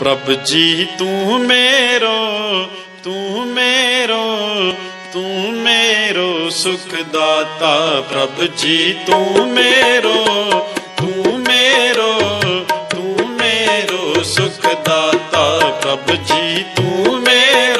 ਪ੍ਰਭ ਜੀ, ਤੂੰ ਮੇਰੋ ਤੂੰ ਮੇਰੋ ਤੂੰ ਮੇਰੋ ਸੁਖ ਦਾਤਾ ਪ੍ਰਭ ਜੀ, ਤੂੰ ਮੇਰੋ ਤੂੰ ਮੇਰੋ ਤੂੰ ਮੇਰੋ ਸੁਖ ਦਾਤਾ ਪ੍ਰਭ ਜੀ, ਤੂੰ ਮੇਰੋ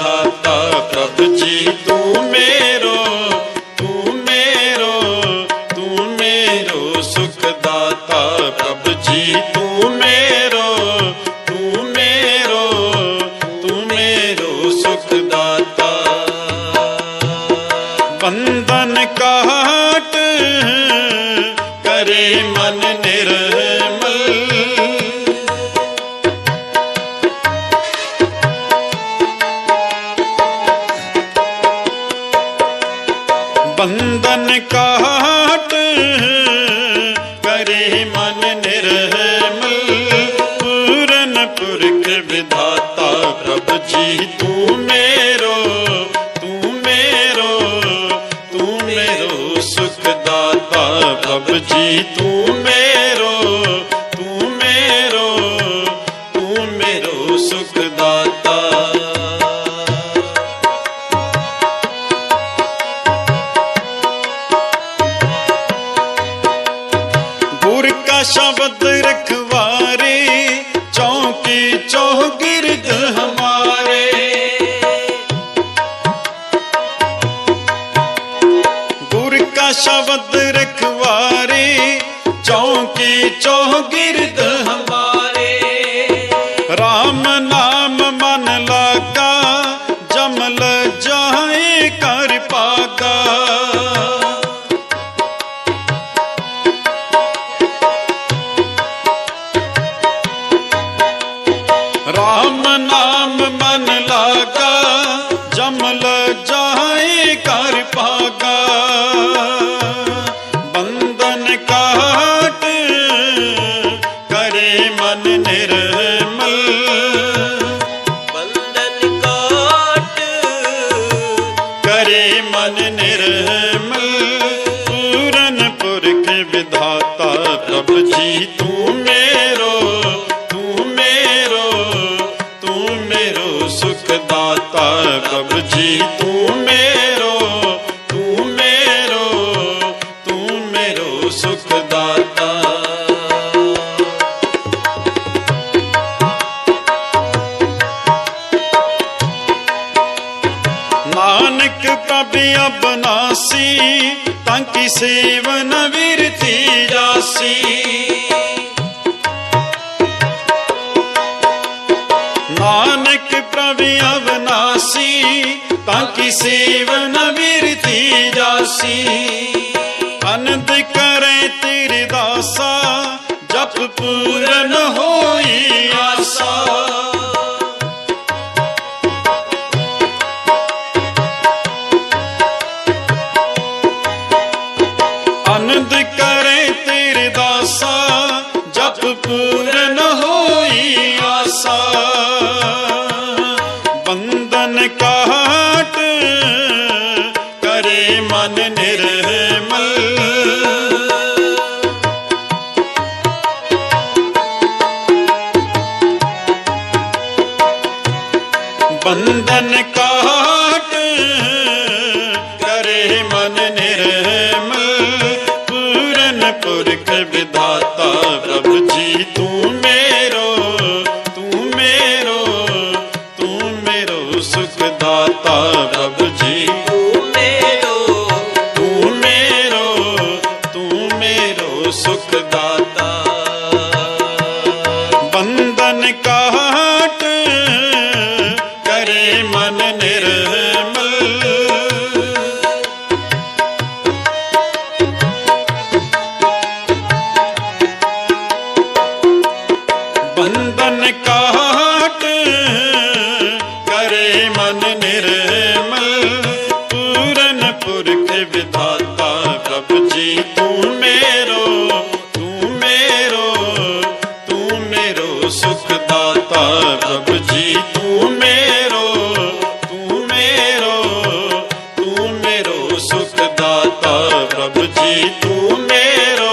ਕਾਟ ਕਰੇ ਮਨ ਨਿਰਮਲ। ਬੰਧਨ ਕਾਟ ਕਰੇ ਮਨ ਨਿਰਮਲ। ਪੂਰਨ ਪੁਰਖ ਵਿਧਾਤਾ ਪ੍ਰਭ ਜੀ ਤੂੰ ਦਾਤਾ ਜੀ, ਤੂੰ ਮੇਰੋ ਤੂੰ ਮੇਰੋ ਤੂੰ ਮੇਰੋ ਸੁਖ ਦਾਤਾ ਗੁਰ ਕਾ ਸ਼ਬਦ ਰਖਵਾਰੇ, ਚੌਂਕੀ ਚੌਕੀ ਚੌਗਿਰਦ ਹਮਾਰੇ। ਗੁਰ ਕਾ ਸ਼ਬਦ ਚੌਕੀ ਚੌਗਿਰਦ ਹਮਾਰੇ। RAM ਨਾਮ ਮਨ ਲਾਗਾ ਜਮਲ ਜਾਏ ਕਰ ਪਾਗਾ। RAM ਨਾਮ ਮਨ ਲਾਗਾ ਜਮਲ ਜਾਏ ਕਰ ਪਾਗਾ। ਵਿਧਾਤਾ ਜੀ ਤੂੰ ਮੇਰੋ ਤੂੰ ਮੇਰੋ ਤੂੰ ਮੇਰੋ ਸੁਖ ਦਾਤਾ ਪ੍ਰਭ ਜੀ ਤੂੰ ਮੇਰੋ। ਨਾਨਕ ਪ੍ਰਭ ਅਬਨਾਸੀ ਤਾਂ ਕੀ ਸੇਵਨ ਵਿਰਤੀ ਜਾਸੀ। ਨਾਨਕ ਪ੍ਰਭ ਅਬਨਾਸੀ ਤਾਂ ਕੀ ਸੇਵਨ ਵਿਰਤੀ ਜਾਸੀ। ਅਨੰਦ ਕਰੇ ਤੇਰੇ ਦਾਸਾ, ਜਪ ਪੂਰਨ ਹੋਈ ਆਸਾ। ਵਿਧਾਤਾ ਪ੍ਰਭ ਜੀ ਤੂੰ ਮੇਰੋ ਤੂੰ ਮੇਰੋ ਤੂੰ ਮੇਰੋ ਸੁਖ ਦਾਤਾ ਪ੍ਰਭ ਜੀ। ਤੂੰ ਮੇਰੋ। ਤੂੰ ਮੇਰੋ ਤੂੰ ਮੇਰੋ ਸੁਖ ਦਾਤਾ ਦਾਤਾ ਪ੍ਰਭ ਜੀ ਤੂੰ ਮੇਰੋ ਤੂੰ ਮੇਰੋ ਤੂੰ ਮੇਰੋ ਸੁਖ ਦਾਤਾ ਪ੍ਰਭ ਜੀ ਤੂੰ ਮੇਰੋ